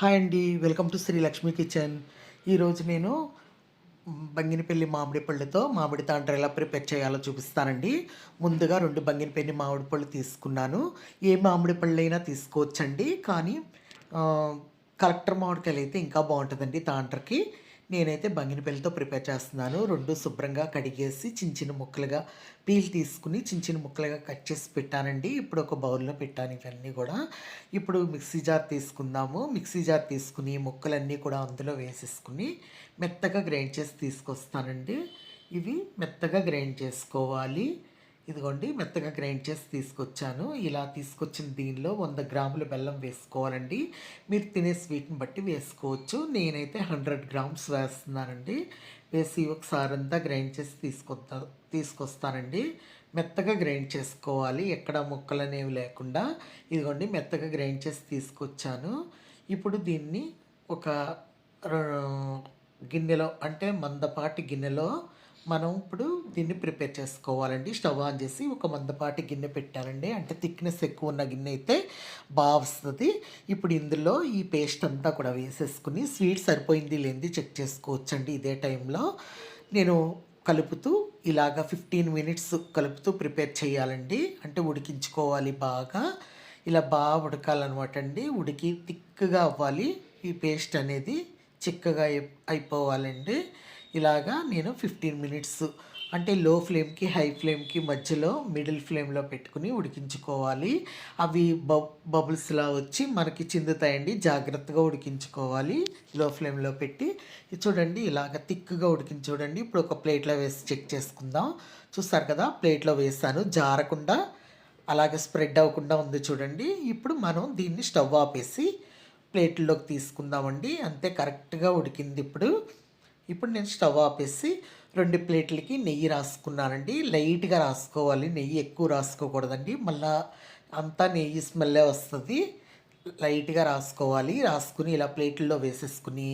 Hi అండి welcome to Shri Lakshmi kitchen. ఈరోజు నేను బంగినపల్లి మామిడి పళ్ళుతో మామిడి తాండ్ర ఎలా ప్రిపేర్ చేయాలో చూపిస్తానండి. ముందుగా రెండు బంగినపల్లి మామిడి పళ్ళు తీసుకున్నాను. ఏ మామిడి పళ్ళైనా తీసుకోవచ్చండి కానీ కలెక్టర్ మామిడికాయలు అయితే ఇంకా బాగుంటుందండి తాండ్రకి. నేనైతే బంగినపల్లితో ప్రిపేర్ చేస్తున్నాను. రెండు శుభ్రంగా కడిగేసి చిన్న చిన్న ముక్కలుగా పీల్ తీసుకుని చిన్న చిన్న ముక్కలుగా కట్ చేసి పెట్టానండి. ఇప్పుడు ఒక బౌల్లో పెట్టాను ఇవన్నీ కూడా. ఇప్పుడు మిక్సీ జార్ తీసుకుందాము. మిక్సీ జార్ తీసుకుని ముక్కలన్నీ కూడా అందులో వేసేసుకుని మెత్తగా గ్రైండ్ చేసి తీసుకొస్తానండి. ఇవి మెత్తగా గ్రైండ్ చేసుకోవాలి. ఇదిగోండి మెత్తగా గ్రైండ్ చేసి తీసుకొచ్చాను. ఇలా తీసుకొచ్చిన దీనిలో వంద గ్రాముల బెల్లం వేసుకోవాలండి. మీరు తినే స్వీట్ని బట్టి వేసుకోవచ్చు. నేనైతే హండ్రెడ్ గ్రామ్స్ వేస్తున్నానండి. వేసి ఒకసారి అంతా గ్రైండ్ చేసి తీసుకొస్తా తీసుకొస్తానండి. మెత్తగా గ్రైండ్ చేసుకోవాలి. ఎక్కడ ముక్కలు అనేవి లేకుండా. ఇదిగోండి మెత్తగా గ్రైండ్ చేసి తీసుకొచ్చాను. ఇప్పుడు దీన్ని ఒక గిన్నెలో అంటే మందపాటి గిన్నెలో మనం ఇప్పుడు దీన్ని ప్రిపేర్ చేసుకోవాలండి. స్టవ్ ఆన్ చేసి ఒక మందపాటి గిన్నె పెట్టానండి అంటే థిక్నెస్ ఎక్కువ ఉన్న గిన్నె అయితే బాగా వస్తుంది ఇప్పుడు ఇందులో ఈ పేస్ట్ అంతా కూడా వేసేసుకుని స్వీట్ సరిపోయింది లేనిది చెక్ చేసుకోవచ్చండి ఇదే టైంలో. నేను కలుపుతూ ఇలాగా ఫిఫ్టీన్ మినిట్స్ కలుపుతూ ప్రిపేర్ చేయాలండి. అంటే ఉడికించుకోవాలి బాగా. ఇలా బాగా ఉడకాలన్నమాట అండి ఉడికి థిక్గా అవ్వాలి. ఈ పేస్ట్ అనేది చిక్కగా అయి- అయిపోవాలండి. ఇలాగా నేను ఫిఫ్టీన్ మినిట్స్ అంటే లో ఫ్లేమ్కి హై ఫ్లేమ్కి మధ్యలో మిడిల్ ఫ్లేమ్లో పెట్టుకుని ఉడికించుకోవాలి. అవి బబ్ బబుల్స్లా వచ్చి మనకి చిందుతాయండి. జాగ్రత్తగా ఉడికించుకోవాలి. లో ఫ్లేమ్లో పెట్టి చూడండి ఇలాగ థిక్గా ఉడికించి చూడండి. ఇప్పుడు ఒక ప్లేట్లో వేసి చెక్ చేసుకుందాం. చూస్తారు కదా ప్లేట్లో వేసాను. జారకుండా అలాగే స్ప్రెడ్ అవ్వకుండా ఉంది చూడండి. ఇప్పుడు మనం దీన్ని స్టవ్ ఆపేసి ప్లేట్లోకి తీసుకుందామండి. అంతే కరెక్ట్గా ఉడికింది ఇప్పుడు. ఇప్పుడు నేను స్టవ్ ఆపేసి రెండు ప్లేట్లకి నెయ్యి రాసుకున్నానండి. లైట్గా రాసుకోవాలి. నెయ్యి ఎక్కువ రాసుకోకూడదండి. మళ్ళా అంతా నెయ్యి స్మెల్లే వస్తుంది. లైట్గా రాసుకోవాలి. రాసుకుని ఇలా ప్లేట్లో వేసేసుకుని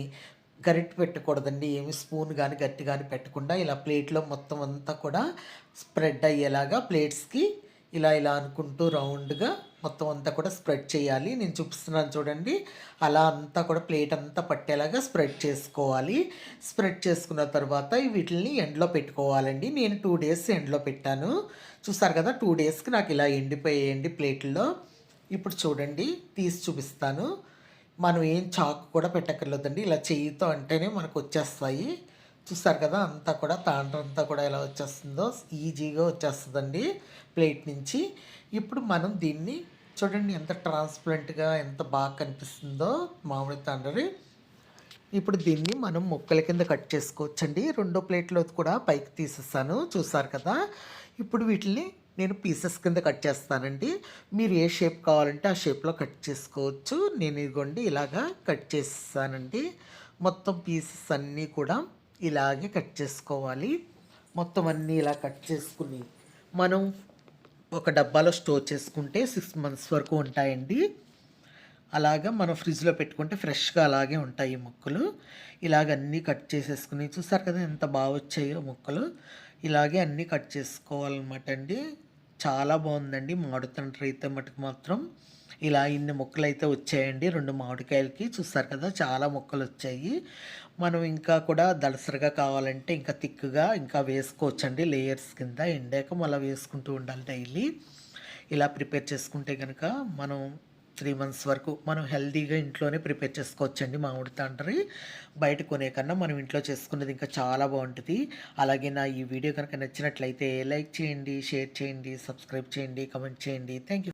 గరిటె పెట్టకూడదండి. ఏమి స్పూన్ కానీ గట్టి కానీ పెట్టకుండా ఇలా ప్లేట్లో మొత్తం అంతా కూడా స్ప్రెడ్ అయ్యేలాగా ప్లేట్స్కి ఇలా ఇలా అనుకుంటూ రౌండ్గా మొత్తం అంతా కూడా స్ప్రెడ్ చేయాలి. నేను చూపిస్తున్నాను చూడండి. అలా అంతా కూడా ప్లేట్ అంతా పట్టేలాగా స్ప్రెడ్ చేసుకోవాలి. స్ప్రెడ్ చేసుకున్న తర్వాత వీటిని ఎండలో పెట్టుకోవాలండి. నేను టూ డేస్ ఎండలో పెట్టాను. చూసారు కదా టూ డేస్కి నాకు ఇలా ఎండిపోయేయండి ప్లేట్లో. ఇప్పుడు చూడండి తీసి చూపిస్తాను. మనం ఏం చాకు కూడా పెట్టక్కర్లేదండి. ఇలా చేయితో అంటేనే మనకు వచ్చేస్తాయి. చూస్తారు కదా అంతా కూడా తాండ్రంతా కూడా ఎలా వచ్చేస్తుందో ఈజీగా వచ్చేస్తుందండి ప్లేట్ నుంచి. ఇప్పుడు మనం దీన్ని చూడండి ఎంత ట్రాన్స్పరెంట్గా ఎంత బాగా కనిపిస్తుందో మామిడి తండ్రి. ఇప్పుడు దీన్ని మనం ముక్కల కింద కట్ చేసుకోవచ్చండి. రెండో ప్లేట్లో కూడా పైకి తీసేస్తాను చూసారు కదా. ఇప్పుడు వీటిని నేను పీసెస్ కింద కట్ చేస్తానండి. మీరు ఏ షేప్ కావాలంటే ఆ షేప్లో కట్ చేసుకోవచ్చు. నేను ఇదిగోండి ఇలాగా కట్ చేస్తానండి మొత్తం పీసెస్ అన్నీ కూడా ఇలాగే కట్ చేసుకోవాలి. మొత్తం అన్నీ ఇలా కట్ చేసుకుని మనం ఒక డబ్బాలో స్టోర్ చేసుకుంటే సిక్స్ మంత్స్ వరకు ఉంటాయండి. అలాగా మనం ఫ్రిడ్జ్లో పెట్టుకుంటే ఫ్రెష్గా అలాగే ఉంటాయి ఈ ముక్కలు. ఇలాగ అన్నీ కట్ చేసేసుకుని చూసారు కదా ఎంత బాగా వచ్చాయో ముక్కలు. ఇలాగే అన్నీ కట్ చేసుకోవాలన్నమాట అండి. చాలా బాగుందండి మామిడి అయితే మటుకు మాత్రం. ఇలా ఇన్ని ముక్కలు అయితే వచ్చాయండి రెండు మామిడికాయలకి. చూస్తారు కదా చాలా ముక్కలు వచ్చాయి. మనం ఇంకా కూడా దళసరిగా కావాలంటే ఇంకా తిక్కుగా ఇంకా వేసుకోవచ్చండి. లేయర్స్ కింద ఎండాక మళ్ళీ వేసుకుంటూ ఉండాలి డైలీ. ఇలా ప్రిపేర్ చేసుకుంటే కనుక మనం త్రీ మంత్స్ వరకు మనం హెల్తీగా ఇంట్లోనే ప్రిపేర్ చేసుకోవచ్చండి మామిడి తండ్రి. బయట కొనే కన్నా మనం ఇంట్లో చేసుకునేది ఇంకా చాలా బాగుంటుంది. అలాగే నా ఈ వీడియో కనుక నచ్చినట్లయితే లైక్ చేయండి షేర్ చేయండి సబ్స్క్రైబ్ చేయండి కమెంట్ చేయండి. Thank you